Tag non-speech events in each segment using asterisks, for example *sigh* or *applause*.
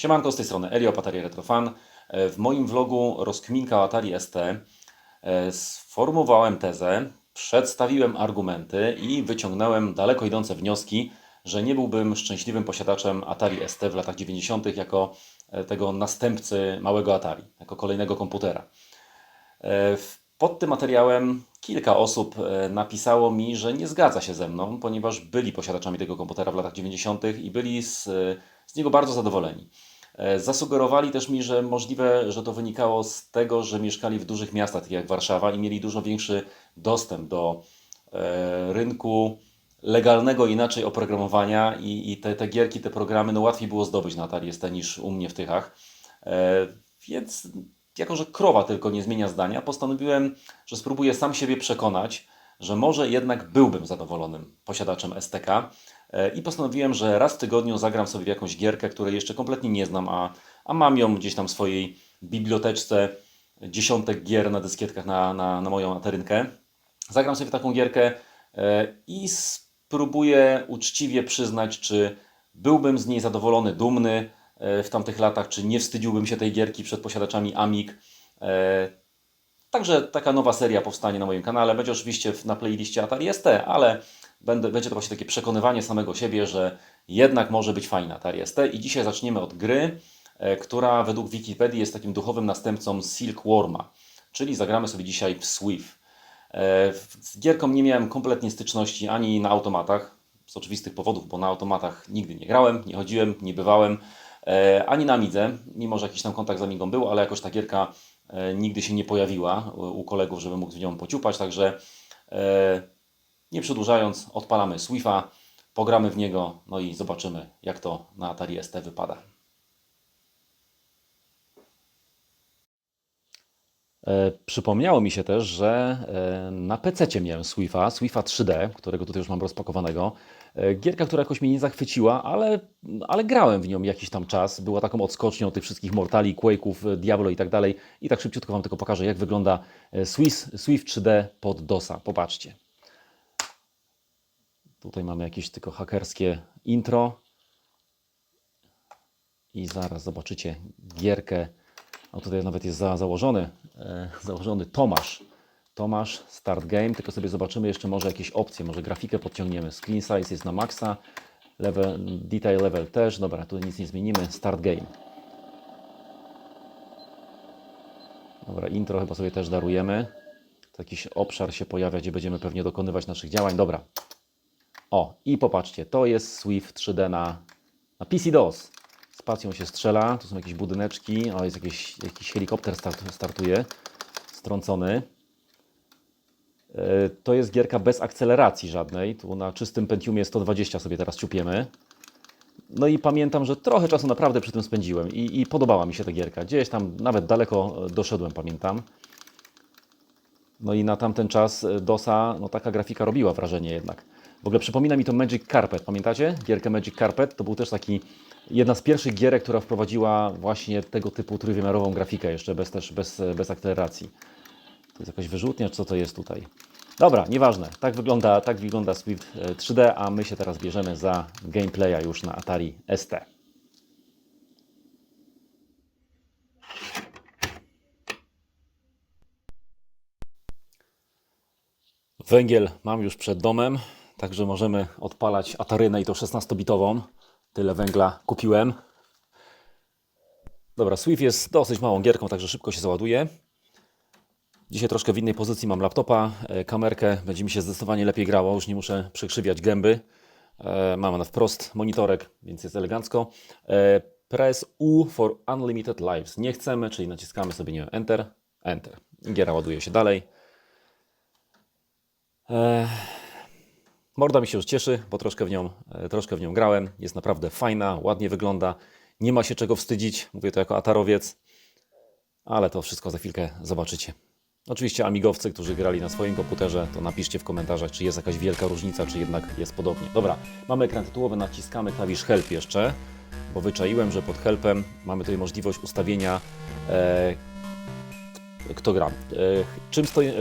Siemanko, z tej strony Elio, Atari Retrofan. E, W moim vlogu Rozkminka o Atari ST e, sformułowałem tezę, przedstawiłem argumenty i wyciągnąłem daleko idące wnioski, że nie byłbym szczęśliwym posiadaczem Atari ST w latach 90. jako e, tego następcy małego Atari, jako kolejnego komputera. Pod tym materiałem kilka osób napisało mi, że nie zgadza się ze mną, ponieważ byli posiadaczami tego komputera w latach 90. i byli z, z niego bardzo zadowoleni. E, Zasugerowali też mi, że możliwe, że to wynikało z tego, że mieszkali w dużych miastach, takich jak Warszawa, i mieli dużo większy dostęp do e, rynku legalnego inaczej oprogramowania i, i te, te gierki, te programy, no łatwiej było zdobyć na Atari ST niż u mnie w Tychach. E, więc jako, że krowa tylko nie zmienia zdania, postanowiłem, że spróbuję sam siebie przekonać, że może jednak byłbym zadowolonym posiadaczem STK i postanowiłem, że raz w tygodniu zagram sobie w jakąś gierkę, której jeszcze kompletnie nie znam, a, a mam ją gdzieś tam w swojej biblioteczce dziesiątek gier na dyskietkach na, na, na moją atarynkę. Zagram sobie w taką gierkę e, i spróbuję uczciwie przyznać, czy byłbym z niej zadowolony, dumny e, w tamtych latach, czy nie wstydziłbym się tej gierki przed posiadaczami Amig. Także taka nowa seria powstanie na moim kanale. Będzie oczywiście na playliście Atari ST, ale będę, będzie to właśnie takie przekonywanie samego siebie, że jednak może być fajna Atari ST. I dzisiaj zaczniemy od gry, e, która według Wikipedii jest takim duchowym następcą Silkworma. Czyli zagramy sobie dzisiaj w Swift. E, Z gierką nie miałem kompletnie styczności ani na automatach, z oczywistych powodów, bo na automatach nigdy nie grałem, nie chodziłem, nie bywałem, e, ani na Amidze, mimo że jakiś tam kontakt z Amigą był, ale jakoś ta gierka nigdy się nie pojawiła u kolegów, żeby mógł w nią pociupać, także e, nie przedłużając, odpalamy Swifta, pogramy w niego, no i zobaczymy, jak to na Atari ST wypada. E, Przypomniało mi się też, że e, na PC miałem Swifta, Swifta 3D, którego tutaj już mam rozpakowanego. E, Gierka, która jakoś mnie nie zachwyciła, ale, ale grałem w nią jakiś tam czas. Była taką odskocznią tych wszystkich Mortali, Quake'ów, e, Diablo i tak dalej. I tak szybciutko Wam tylko pokażę, jak wygląda e, Swiss, Swift 3D pod DOSa. Popatrzcie. Tutaj mamy jakieś tylko hakerskie intro. I zaraz zobaczycie gierkę. No tutaj nawet jest za, założony, e, założony Tomasz. Tomasz, start game, tylko sobie zobaczymy jeszcze może jakieś opcje, może grafikę podciągniemy. Screen size jest na maksa, level, detail level też, dobra, tu nic nie zmienimy, start game. Dobra, intro chyba sobie też darujemy. Jakiś obszar się pojawia, gdzie będziemy pewnie dokonywać naszych działań. Dobra. O, i popatrzcie, to jest Swift 3D na, na PC-DOS. Spacją się strzela, tu są jakieś budyneczki, o, jest jakiś, jakiś helikopter start, startuje, strącony. E, To jest gierka bez akceleracji żadnej, tu na czystym Pentiumie 120 sobie teraz ciupiemy. No i pamiętam, że trochę czasu naprawdę przy tym spędziłem i, i podobała mi się ta gierka. Gdzieś tam nawet daleko e, doszedłem, pamiętam. No i na tamten czas e, DOSa, no taka grafika robiła wrażenie jednak. W ogóle przypomina mi to Magic Carpet, pamiętacie? Gierkę Magic Carpet to był też taki, jedna z pierwszych gierek, która wprowadziła właśnie tego typu trójwymiarową grafikę, jeszcze bez, też bez, bez akceleracji. To jest jakaś wyrzutnia, co to jest tutaj? Dobra, nieważne. Tak wygląda, tak wygląda Swift e, 3D, a my się teraz bierzemy za gameplaya już na Atari ST. Węgiel mam już przed domem, także możemy odpalać Atarynę i to 16-bitową. Tyle węgla kupiłem. Dobra, Swift jest dosyć małą gierką, także szybko się załaduje. Dzisiaj troszkę w innej pozycji mam laptopa, e, kamerkę, będzie mi się zdecydowanie lepiej grało, już nie muszę przekrzywiać gęby. E, Mam na wprost monitorek, więc jest elegancko. E, Press U for Unlimited Lives. Nie chcemy, czyli naciskamy sobie nie wiem, Enter, Enter. Giera ładuje się dalej. Morda mi się już cieszy, bo troszkę w, nią, troszkę w nią grałem. Jest naprawdę fajna, ładnie wygląda. Nie ma się czego wstydzić, mówię to jako atarowiec, ale to wszystko za chwilkę zobaczycie. Oczywiście amigowcy, którzy grali na swoim komputerze, to napiszcie w komentarzach, czy jest jakaś wielka różnica, czy jednak jest podobnie. Dobra, mamy ekran tytułowy, naciskamy klawisz Help jeszcze, bo wyczaiłem, że pod Helpem mamy tutaj możliwość ustawienia e, kto gra. E, Czym, stoi, e,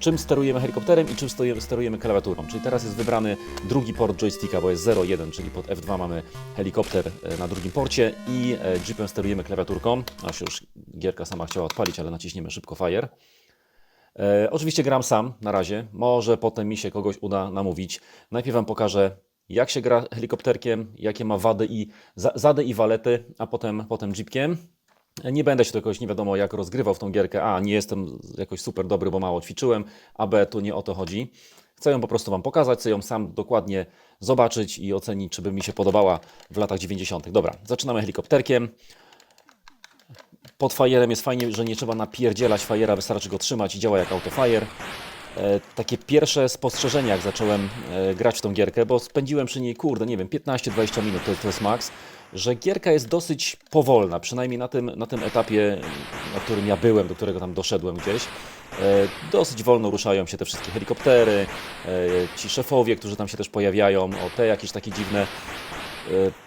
czym sterujemy helikopterem i czym stoi- sterujemy klawiaturą. Czyli teraz jest wybrany drugi port joysticka, bo jest 0,1, czyli pod F2 mamy helikopter e, na drugim porcie i e, jeepem sterujemy klawiaturką. A się już gierka sama chciała odpalić, ale naciśniemy szybko Fire. E, oczywiście gram sam na razie. Może potem mi się kogoś uda namówić. Najpierw Wam pokażę, jak się gra helikopterkiem, jakie ma wady i za- zady i walety, a potem, potem jeepkiem. Nie będę się do jakoś nie wiadomo jak rozgrywał w tą gierkę. A, nie jestem jakoś super dobry, bo mało ćwiczyłem, a B, tu nie o to chodzi. Chcę ją po prostu Wam pokazać, chcę ją sam dokładnie zobaczyć i ocenić, czy by mi się podobała w latach 90. Dobra, zaczynamy helikopterkiem. Pod fajerem jest fajnie, że nie trzeba napierdzielać fajera, wystarczy go trzymać i działa jak autofire. Takie pierwsze spostrzeżenia, jak zacząłem e, grać w tą gierkę, bo spędziłem przy niej, kurde, nie wiem, 15-20 minut, to, to jest maks, że gierka jest dosyć powolna, przynajmniej na tym, na tym etapie, na którym ja byłem, do którego tam doszedłem gdzieś. E, dosyć wolno ruszają się te wszystkie helikoptery, e, ci szefowie, którzy tam się też pojawiają, o te jakieś takie dziwne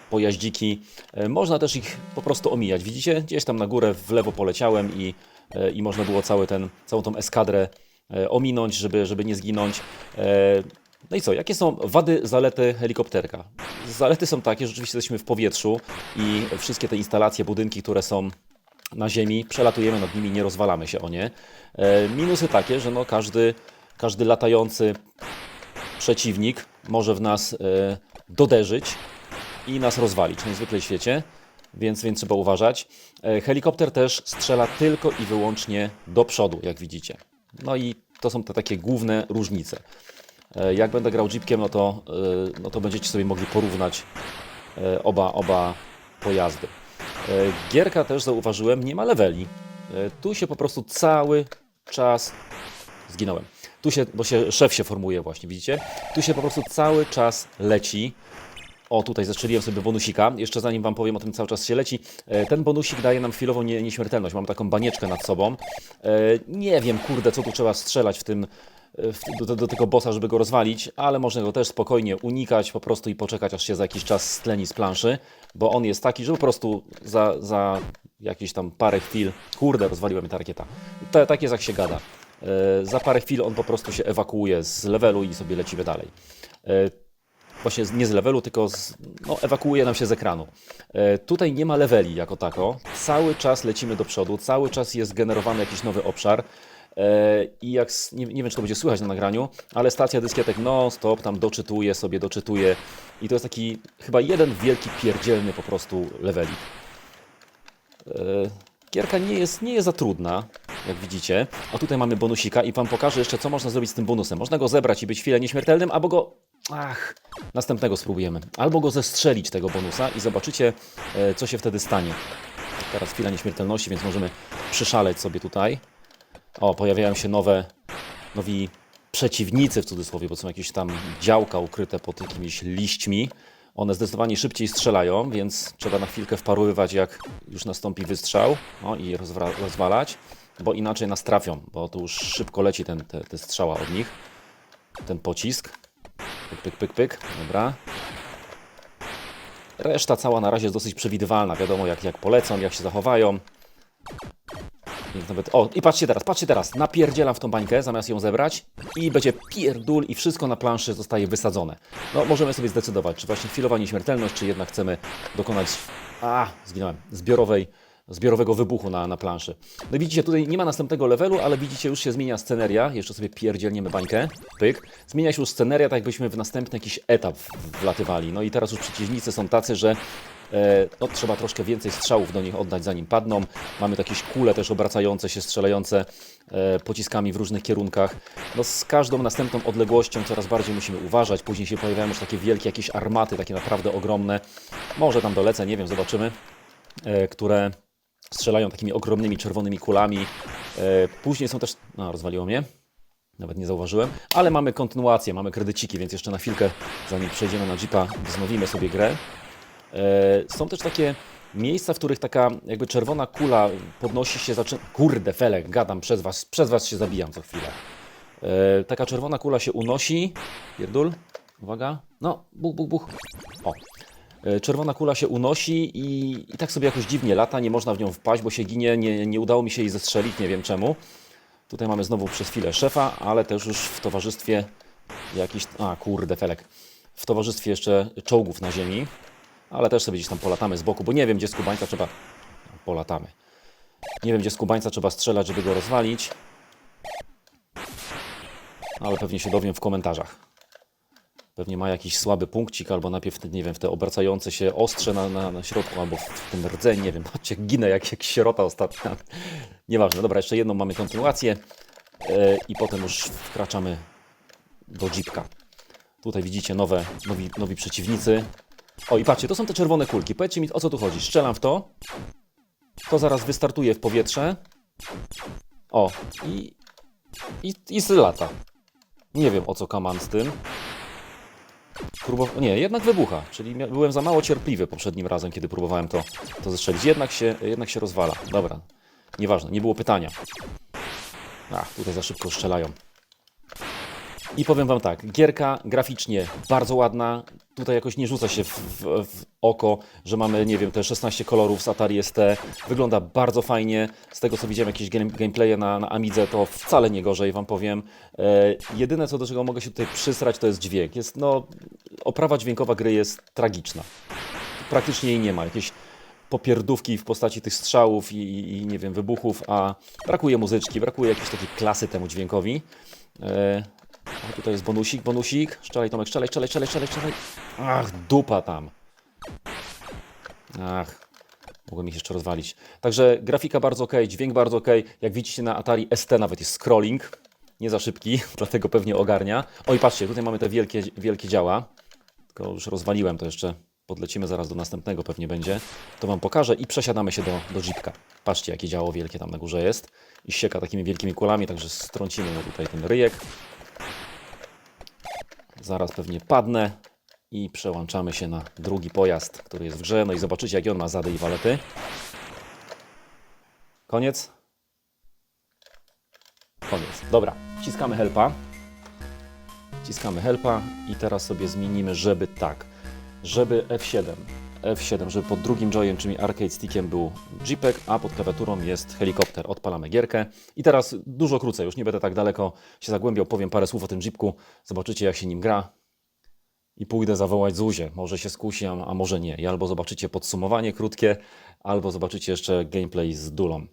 pojaździki. E, Można też ich po prostu omijać. Widzicie? Gdzieś tam na górę w lewo poleciałem i, e, i można było cały ten, całą tą eskadrę e, ominąć, żeby, żeby nie zginąć. E, No i co? Jakie są wady, zalety helikopterka? Zalety są takie, że rzeczywiście jesteśmy w powietrzu i wszystkie te instalacje, budynki, które są na ziemi, przelatujemy nad nimi, nie rozwalamy się o nie. E, Minusy takie, że no każdy, każdy latający przeciwnik może w nas e, doderzyć i nas rozwalić, w świecie, więc, więc trzeba uważać. E, Helikopter też strzela tylko i wyłącznie do przodu, jak widzicie. No i to są te takie główne różnice. E, Jak będę grał jeepkiem, no to, e, no to będziecie sobie mogli porównać oba, oba pojazdy. Gierka też zauważyłem, nie ma leveli. Tu się po prostu cały czas zginąłem. Tu się, bo się szef się formuje właśnie, widzicie? Tu się po prostu cały czas leci. O, tutaj zastrzeliłem sobie bonusika. Jeszcze zanim Wam powiem o tym, cały czas się leci. E, Ten bonusik daje nam chwilową nie, nieśmiertelność. Mam taką banieczkę nad sobą. E, Nie wiem, kurde, co tu trzeba strzelać w tym, e, do, do, do tego bossa, żeby go rozwalić, ale można go też spokojnie unikać po prostu i poczekać, aż się za jakiś czas stleni z planszy, bo on jest taki, że po prostu za, za jakieś tam parę chwil, kurde, rozwaliła mnie ta rakieta. Tak jest, jak się gada. E, Za parę chwil on po prostu się ewakuuje z levelu i sobie lecimy dalej. E, Właśnie nie z levelu, tylko z, no, ewakuuje nam się z ekranu. E, Tutaj nie ma leveli jako tako. Cały czas lecimy do przodu, cały czas jest generowany jakiś nowy obszar. E, I jak, nie, nie wiem, czy to będzie słychać na nagraniu, ale stacja dyskietek non-stop tam doczytuje sobie, doczytuje. I to jest taki chyba jeden wielki pierdzielny po prostu levelik. E, Gierka nie jest, nie jest za trudna, jak widzicie. A tutaj mamy bonusika i Wam pokażę jeszcze, co można zrobić z tym bonusem. Można go zebrać i być chwilę nieśmiertelnym, albo go... Ach, następnego spróbujemy. Albo go zestrzelić, tego bonusa i zobaczycie, e, co się wtedy stanie. Teraz chwila nieśmiertelności, więc możemy przyszaleć sobie tutaj. O, pojawiają się nowe, nowi przeciwnicy w cudzysłowie, bo są jakieś tam działka ukryte pod jakimiś liśćmi. One zdecydowanie szybciej strzelają, więc trzeba na chwilkę wparowywać, jak już nastąpi wystrzał o, i rozwalać, bo inaczej nas trafią, bo tu już szybko leci ten, te, te strzała od nich, ten pocisk. Pyk, pyk, pyk, pyk, dobra. Reszta cała na razie jest dosyć przewidywalna, wiadomo jak, jak polecą, jak się zachowają. Nawet, o, i patrzcie teraz, patrzcie teraz, napierdzielam w tą bańkę, zamiast ją zebrać i będzie pierdul i wszystko na planszy zostaje wysadzone. No, możemy sobie zdecydować, czy właśnie chwilowa nieśmiertelność, czy jednak chcemy dokonać, a, zginąłem, zbiorowej, zbiorowego wybuchu na, na planszy. No widzicie, tutaj nie ma następnego levelu, ale widzicie, już się zmienia sceneria, jeszcze sobie pierdzielniemy bańkę, pyk. Zmienia się już sceneria, tak jakbyśmy w następny jakiś etap wlatywali. No i teraz już przeciwnicy są tacy, że E, no, trzeba troszkę więcej strzałów do nich oddać, zanim padną. Mamy jakieś kule też obracające się, strzelające e, pociskami w różnych kierunkach. No, z każdą następną odległością coraz bardziej musimy uważać. Później się pojawiają już takie wielkie jakieś armaty, takie naprawdę ogromne. Może tam dolecę, nie wiem, zobaczymy. E, które strzelają takimi ogromnymi czerwonymi kulami. E, później są też... No, rozwaliło mnie. Nawet nie zauważyłem, ale mamy kontynuację, mamy kredyciki, więc jeszcze na chwilkę, zanim przejdziemy na Jeepa, wznowimy sobie grę. E, Są też takie miejsca, w których taka jakby czerwona kula podnosi się, zaczyna... Kurde, felek, gadam przez was, przez was się zabijam co chwilę. E, Taka czerwona kula się unosi. Pierdul, uwaga. No, buch, buch, buch. O. E, Czerwona kula się unosi i, i tak sobie jakoś dziwnie lata, nie można w nią wpaść, bo się ginie, nie, nie udało mi się jej zestrzelić, nie wiem czemu. Tutaj mamy znowu przez chwilę szefa, ale też już w towarzystwie jakiś... A, kurde, felek. W towarzystwie jeszcze czołgów na ziemi, ale też sobie gdzieś tam polatamy z boku, bo nie wiem, gdzie z kubańca trzeba... Polatamy. Nie wiem, gdzie z kubańca trzeba strzelać, żeby go rozwalić. Ale pewnie się dowiem w komentarzach. Pewnie ma jakiś słaby punkcik, albo najpierw, nie wiem, w te obracające się ostrze na, na, na środku, albo w, tym rdzeń, nie wiem. *laughs* Patrzcie, ginę jak, jak sierota ostatnia. *laughs* Nieważne. Dobra, jeszcze jedną mamy kontynuację e, i potem już wkraczamy do jeepka. Tutaj widzicie nowe, nowi, nowi przeciwnicy. O i patrzcie, to są te czerwone kulki. Powiedzcie mi, o co tu chodzi. Strzelam w to. To zaraz wystartuje w powietrze. O, i, i, i lata. Nie wiem, o co kaman z tym. Nie, jednak wybucha, czyli byłem za mało cierpliwy poprzednim razem, kiedy próbowałem to, to zestrzelić. Jednak się, jednak się rozwala. Dobra, nieważne, nie było pytania. Ach, tutaj za szybko strzelają. I powiem Wam tak, gierka graficznie bardzo ładna. Tutaj jakoś nie rzuca się w, w, w oko, że mamy, nie wiem, te 16 kolorów z Atari ST. Wygląda bardzo fajnie. Z tego co widziałem jakieś game, gameplaye na, na Amidze, to wcale nie gorzej Wam powiem. E, jedyne co do czego mogę się tutaj przysrać, to jest dźwięk. Jest, no, oprawa dźwiękowa gry jest tragiczna. Praktycznie jej nie ma. Jakieś popierdówki w postaci tych strzałów i, i, i nie wiem, wybuchów, a brakuje muzyczki, brakuje jakiejś takiej klasy temu dźwiękowi. E, a tutaj jest bonusik, bonusik. Szczelaj Tomek, szczelaj, szczelaj, szczelaj, szczelaj, szczelaj. Ach, dupa tam. Ach, mogłem ich jeszcze rozwalić. Także grafika bardzo ok, dźwięk bardzo ok. Jak widzicie na Atari ST nawet jest scrolling. Nie za szybki, *laughs* dlatego pewnie ogarnia. Oj, patrzcie, tutaj mamy te wielkie, wielkie działa. Tylko już rozwaliłem to jeszcze. Podlecimy zaraz do następnego pewnie będzie. To Wam pokażę i przesiadamy się do, do jeepka. Patrzcie, jakie działo wielkie tam na górze jest. I sieka takimi wielkimi kulami, także strącimy tutaj ten ryjek. Zaraz pewnie padnę i przełączamy się na drugi pojazd, który jest w grze. No i zobaczycie, jakie on ma zady i walety. Koniec? Koniec. Dobra, wciskamy helpa. Wciskamy helpa i teraz sobie zmienimy, żeby tak, żeby F7. F7, żeby pod drugim joyem, czyli arcade stickiem był jeepek, a pod klawiaturą jest helikopter. Odpalamy gierkę. I teraz dużo krócej, już nie będę tak daleko się zagłębiał, powiem parę słów o tym jeepku. Zobaczycie, jak się nim gra. I pójdę zawołać Zuzię. Może się skusi, a, może nie. I albo zobaczycie podsumowanie krótkie, albo zobaczycie jeszcze gameplay z dulą.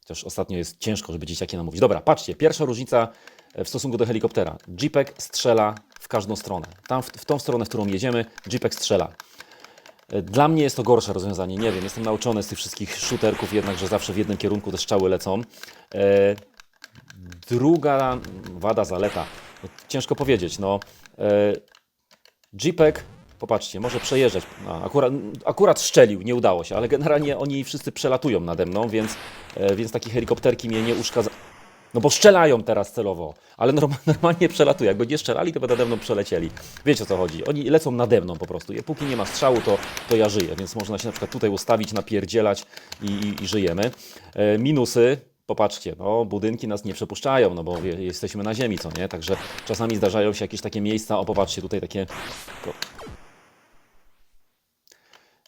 Chociaż ostatnio jest ciężko, żeby dzieciaki namówić. Dobra, patrzcie, pierwsza różnica e, w stosunku do helikoptera. Jeepek strzela w każdą stronę. Tam, w, w tą stronę, w którą jedziemy, Jeepek strzela. E, Dla mnie jest to gorsze rozwiązanie. Nie wiem, jestem nauczony z tych wszystkich shooterków, jednak, że zawsze w jednym kierunku te strzały lecą. E, druga wada, zaleta. No, ciężko powiedzieć. No, e, Jeepek, popatrzcie, może przejeżdżać. No, akurat, akurat szczelił, nie udało się, ale generalnie oni wszyscy przelatują nade mną, więc, e, więc takie helikopterki mnie nie uszkadzają. No bo strzelają teraz celowo, ale norm- *laughs* normalnie przelatują. Jakby nie strzelali, to by nade mną przelecieli. Wiecie o co chodzi? Oni lecą nade mną po prostu. I Póki nie ma strzału, to, to ja żyję, więc można się na przykład tutaj ustawić, napierdzielać i, i, i żyjemy. E, minusy, popatrzcie, no budynki nas nie przepuszczają, no bo jesteśmy na ziemi, co nie? Także czasami zdarzają się jakieś takie miejsca, o popatrzcie, tutaj takie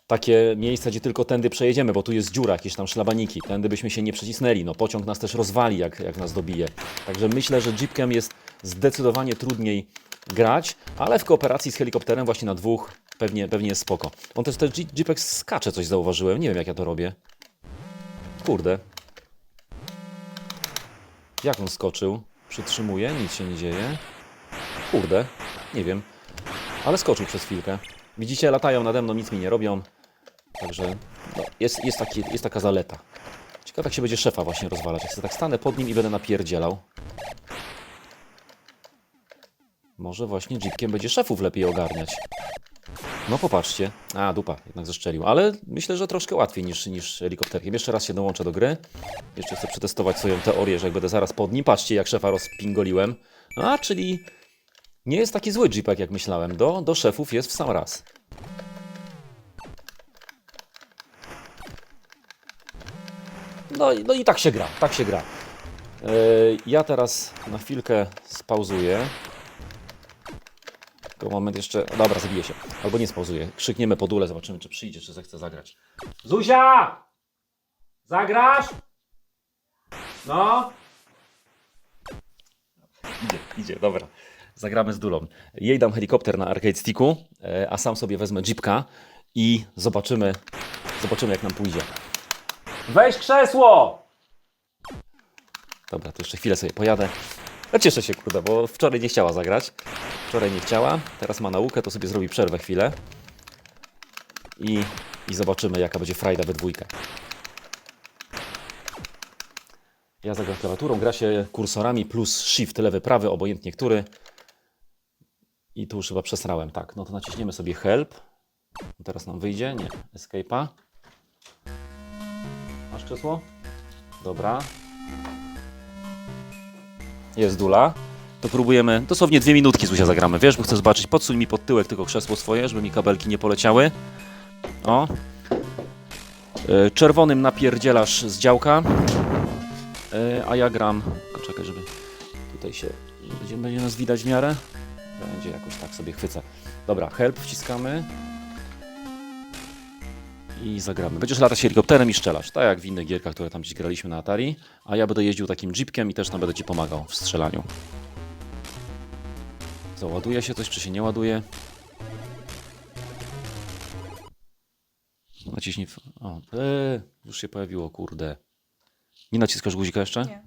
takie miejsca, gdzie tylko tędy przejedziemy, bo tu jest dziura, jakieś tam szlabaniki, tędy byśmy się nie przecisnęli, no pociąg nas też rozwali, jak, jak nas dobije. Także myślę, że jeepkiem jest zdecydowanie trudniej grać, ale w kooperacji z helikopterem właśnie na dwóch pewnie, pewnie jest spoko. On też, jeep- jeepek skacze, coś zauważyłem, nie wiem jak ja to robię. Kurde. Jak on skoczył? Przytrzymuje, nic się nie dzieje. Kurde, nie wiem. Ale skoczył przez chwilkę. Widzicie, latają nade mną, nic mi nie robią. Także no, jest, jest, taki, jest taka zaleta. Ciekawe, jak się będzie szefa właśnie rozwalać. Jak sobie tak stanę pod nim i będę napierdzielał. Może właśnie jeepkiem będzie szefów lepiej ogarniać. No popatrzcie. A, dupa, jednak zeszczelił. Ale myślę, że troszkę łatwiej niż, niż helikopterkiem. Jeszcze raz się dołączę do gry. Jeszcze chcę przetestować swoją teorię, że jak będę zaraz pod nim. Patrzcie, jak szefa rozpingoliłem. A, czyli nie jest taki zły jeepek, jak myślałem. Do, do szefów jest w sam raz. No, no i tak się gra, tak się gra. E, ja teraz na chwilkę spauzuję. Tylko moment jeszcze. Dobra, zabiję się. Albo nie spauzuję. Krzykniemy po dule, zobaczymy, czy przyjdzie, czy zechce zagrać. Zuzia! Zagrasz? No? Idzie, idzie, dobra. Zagramy z Dulą. Jej dam helikopter na arcade sticku, e, a sam sobie wezmę jeepka i zobaczymy, zobaczymy jak nam pójdzie. Weź krzesło! Dobra, to jeszcze chwilę sobie pojadę. Ja cieszę się, kurde, bo wczoraj nie chciała zagrać. Wczoraj nie chciała, teraz ma naukę, to sobie zrobi przerwę chwilę. I, i zobaczymy, jaka będzie frajda we dwójkę. Ja zagram klawiaturą, gra się kursorami plus shift, lewy, prawy, obojętnie który. I tu już chyba przesrałem, tak. No to naciśniemy sobie help. Teraz nam wyjdzie, nie, escape'a. Krzesło? Dobra. Jest dula. To próbujemy, dosłownie dwie minutki Zuzia zagramy, wiesz, bo chcę zobaczyć, podsuń mi pod tyłek tylko krzesło swoje, żeby mi kabelki nie poleciały. O. Y, Czerwonym napierdzielasz z działka. Y, A ja gram. Czekaj, żeby tutaj się. Będzie, będzie nas widać w miarę. Będzie jakoś tak sobie chwycę. Dobra, help wciskamy. I zagramy. Będziesz latać helikopterem i strzelasz. Tak jak w innych gierkach, które tam gdzieś graliśmy na Atari. A ja będę jeździł takim jeepkiem i też tam będę Ci pomagał w strzelaniu. Załaduje się coś, czy się nie ładuje? Naciśnij. w- O, eee, już się pojawiło, kurde. Nie naciskasz guzika jeszcze? Nie.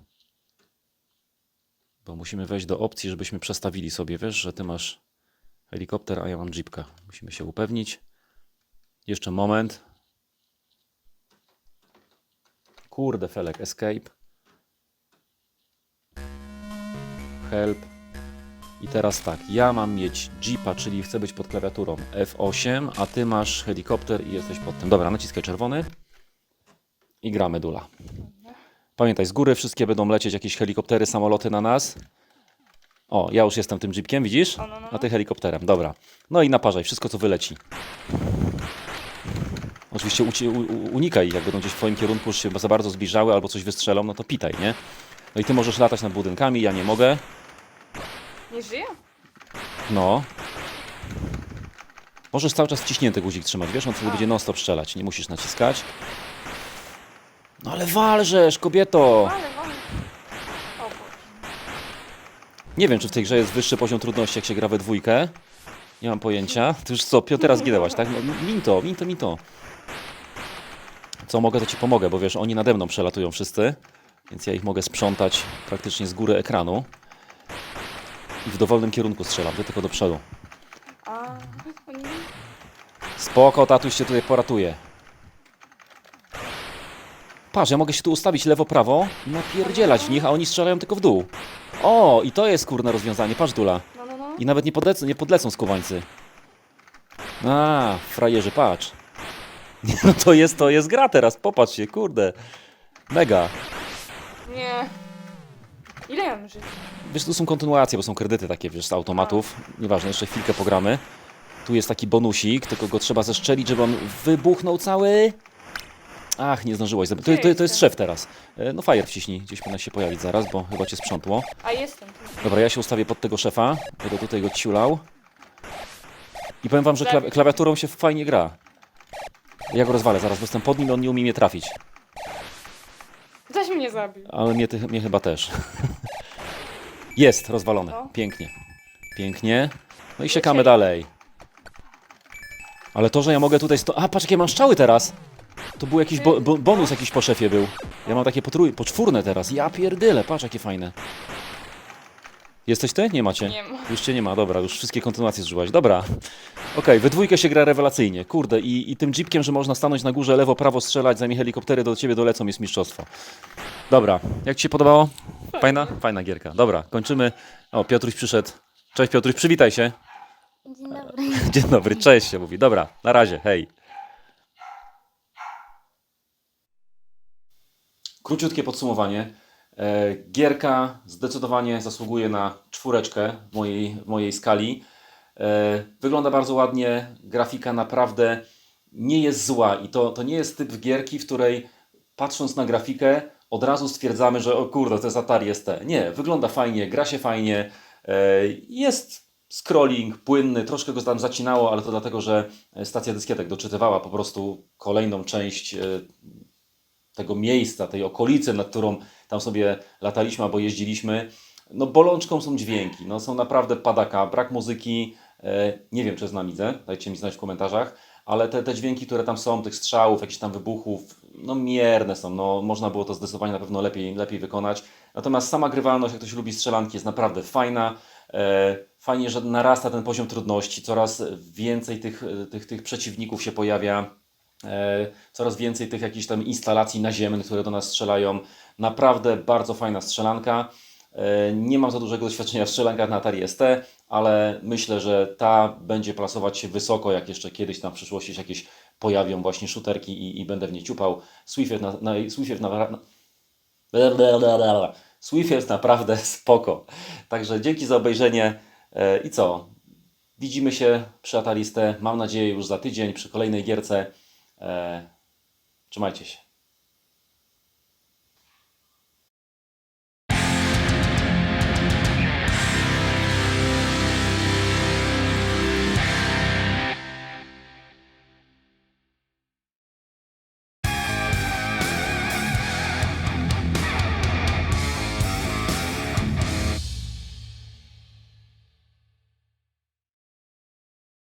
Bo musimy wejść do opcji, żebyśmy przestawili sobie. Wiesz, że ty masz helikopter, a ja mam jeepka. Musimy się upewnić. Jeszcze moment. Kurde, felek, escape. Help. I teraz tak, ja mam mieć jeepa, czyli chcę być pod klawiaturą F8, a ty masz helikopter i jesteś pod tym. Dobra, naciskaj czerwony. I gramy dula. Pamiętaj, z góry wszystkie będą lecieć jakieś helikoptery, samoloty na nas. O, ja już jestem tym jeepkiem, widzisz? O, no, no, A ty helikopterem, dobra. No i naparzaj wszystko, co wyleci. Oczywiście unikaj, jak będą gdzieś w twoim kierunku już się za bardzo zbliżały albo coś wystrzelą, no to pitaj, nie? No i ty możesz latać nad budynkami, ja nie mogę. Nie żyje? No. Możesz cały czas wciśnięty guzik trzymać, wiesz? On wtedy będzie non-stop strzelać, nie musisz naciskać. No ale walżesz, kobieto! Ale wam. O Boże. Nie wiem, czy w tej grze jest wyższy poziom trudności, jak się gra we dwójkę. Nie mam pojęcia. Ty już co, piąty raz zginęłaś, tak? No, min to, min to, min to. Co mogę, to ci pomogę, bo wiesz, oni nade mną przelatują wszyscy, więc ja ich mogę sprzątać praktycznie z góry ekranu. I w dowolnym kierunku strzelam, ty tylko do przodu. A. Spoko, tatuś cię tutaj poratuje. Patrz, ja mogę się tu ustawić lewo, prawo i napierdzielać w nich, a oni strzelają tylko w dół. O, i to jest kurne rozwiązanie, patrz Dula. No, no, no. I nawet nie podlecą, nie podlecą skubańcy. A, frajerzy, patrz. Nie, no to jest, to jest gra teraz, popatrz się, kurde. Mega. Nie. Ile ja mam żyć? Wiesz, tu są kontynuacje, bo są kredyty takie, wiesz, z automatów. Nieważne, jeszcze chwilkę pogramy. Tu jest taki bonusik, tylko go trzeba zeszczelić, żeby on wybuchnął cały. Ach, nie zdążyłeś. To, to, to jest jestem? szef teraz. E, No fire wciśnij, gdzieś powinna się pojawić zaraz, bo chyba cię sprzątło. A jestem. tu. Dobra, ja się ustawię pod tego szefa. Będę tutaj go ciulał. I powiem wam, że kla klawiaturą się fajnie gra. Ja go rozwalę zaraz, bo jestem pod nim i on nie umie mnie trafić. Zaś mnie zabił. Ale mnie, ty, mnie chyba też. *laughs* Jest, rozwalone. No. Pięknie. Pięknie. No i siekamy dalej. Ale to, że ja mogę tutaj... Sto... A, patrz, jakie mam strzały teraz. To był jakiś bo bo bonus jakiś po szefie był. Ja mam takie potrój... poczwórne teraz. Ja pierdyle, patrz jakie fajne. Jesteś ty? Nie macie. Nie ma. Już cię nie ma, dobra, już wszystkie kontynuacje zużyłaś. Dobra. Okej, we dwójkę się gra rewelacyjnie. Kurde, i, i tym jeepkiem, że można stanąć na górze, lewo, prawo strzelać, zanim helikoptery do ciebie dolecą, jest mistrzostwo. Dobra, jak ci się podobało? Fajna? Fajna gierka. Dobra, kończymy. O, Piotruś przyszedł. Cześć Piotruś, przywitaj się. Dzień dobry. *laughs* Dzień dobry, cześć się mówi. Dobra, na razie, hej. Króciutkie podsumowanie. E, Gierka zdecydowanie zasługuje na czwóreczkę w mojej, w mojej skali. E, Wygląda bardzo ładnie, grafika naprawdę nie jest zła i to, to nie jest typ gierki, w której patrząc na grafikę od razu stwierdzamy, że o kurde, to jest Atari ST. Nie, wygląda fajnie, gra się fajnie, e, jest scrolling płynny, troszkę go tam zacinało, ale to dlatego, że stacja dyskietek doczytywała po prostu kolejną część tego miejsca, tej okolicy, nad którą tam sobie lataliśmy albo jeździliśmy. no bolączką są dźwięki, no są naprawdę padaka, brak muzyki, e, nie wiem czy jest na dajcie mi znać w komentarzach, ale te, te dźwięki, które tam są, tych strzałów, jakichś tam wybuchów, no mierne są, no można było to zdecydowanie na pewno lepiej, lepiej wykonać. Natomiast sama grywalność, jak ktoś lubi strzelanki, jest naprawdę fajna. E, Fajnie, że narasta ten poziom trudności, coraz więcej tych, tych, tych przeciwników się pojawia, coraz więcej tych jakichś tam instalacji naziemnych, które do nas strzelają. Naprawdę bardzo fajna strzelanka. E, Nie mam za dużego doświadczenia w strzelankach na Atari ST, ale myślę, że ta będzie plasować się wysoko, jak jeszcze kiedyś tam w przyszłości się jakieś pojawią właśnie shooterki i, i będę w nie ciupał. Swift jest, na, na, Swift jest, na, na. Swift jest naprawdę *laughs* spoko. Także dzięki za obejrzenie E, i co? Widzimy się przy Atariste, mam nadzieję już za tydzień przy kolejnej gierce. E, Trzymajcie się.